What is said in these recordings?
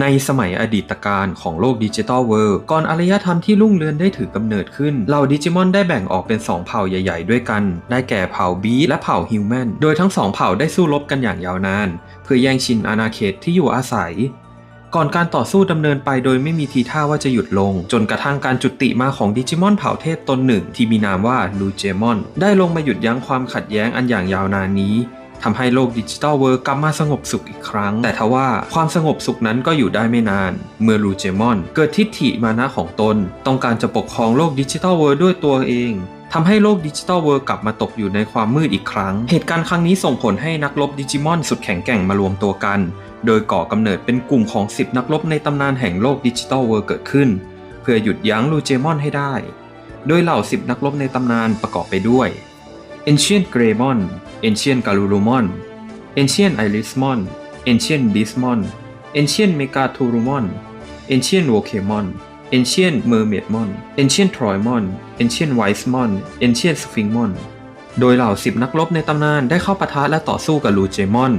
ในสมัยอดีตการของโลกดิจิทัลเวิลด์ก่อนอารยธรรมที่รุ่งเรืองได้ถือกำเนิดขึ้นเหล่าดิจิมอนได้แบ่งออกเป็น 2 เผ่าใหญ่ ๆ ด้วยกัน ได้แก่เผ่าบีและเผ่าฮิวแมนโดยทั้งสองเผ่าได้สู้รบกันอย่างยาวนาน เพื่อแย่งชิงอาณาเขตที่อยู่อาศัย ก่อนการต่อสู้ดำเนินไปโดยไม่มีทีท่าว่าจะหยุดลง จนกระทั่งการจุติมาของดิจิมอนเผ่าเทพตนหนึ่ง ที่มีนามว่าลูเจมอนได้ลงมาหยุดยั้งความขัดแย้งอันอย่างยาวนานนี้ ทำให้โลกดิจิทัลเวิร์กลับมาสงบสุขอีกครั้ง แต่ทว่าความสงบสุขนั้นก็อยู่ได้ไม่นาน เมื่อลูเจมอน เกิดทิฏฐิมานะของตน ต้องการจะปกครองโลกดิจิทัลเวิร์ด้วยตัวเองทำให้โลกดิจิทัลเวิร์กลับมาตกอยู่ในความมืดอีกครั้ง เหตุการณ์ครั้งนี้ส่งผลให้นักรบดิจิมอนสุดแข็งแกร่งมารวมตัวกัน โดยก่อกำเนิดเป็นกลุ่มของ 10 นักรบในตำนานแห่งโลกดิจิทัลเวิร์เกิดขึ้น เพื่อหยุดยั้งลูเจมอนให้ได้ โดยเหล่า 10 นักรบในตำนานประกอบไปด้วย Ancient Greymon Ancient Garurumon Ancient Irismon Ancient Beastmon Ancient Megaturumon Ancient Wokemon Ancient Mermaidmon Ancient Troymon Ancient Wisemon Ancient Sphinxmon โดยเหล่า10นักรบในตำนานได้เข้าปะทะและต่อสู้กับลูเจมอน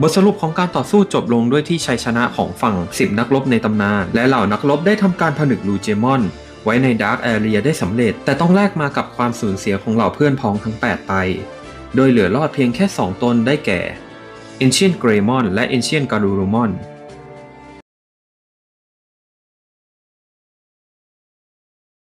บทสรุปของการต่อสู้จบลงด้วยที่ชัยชนะของฝั่ง 10 นักรบในตำนาน และเหล่านักรบได้ทำการผนึกลูเจมอน ไว้ในดาร์กแอเรียได้สำเร็จ แต่ต้องแลกมากับความสูญเสียของเหล่าเพื่อนพ้องทั้ง 8 ไป โดยเหลือรอดเพียงแค่ 2 ตนได้แก่ Ancient Greymon และ Ancient Garurumon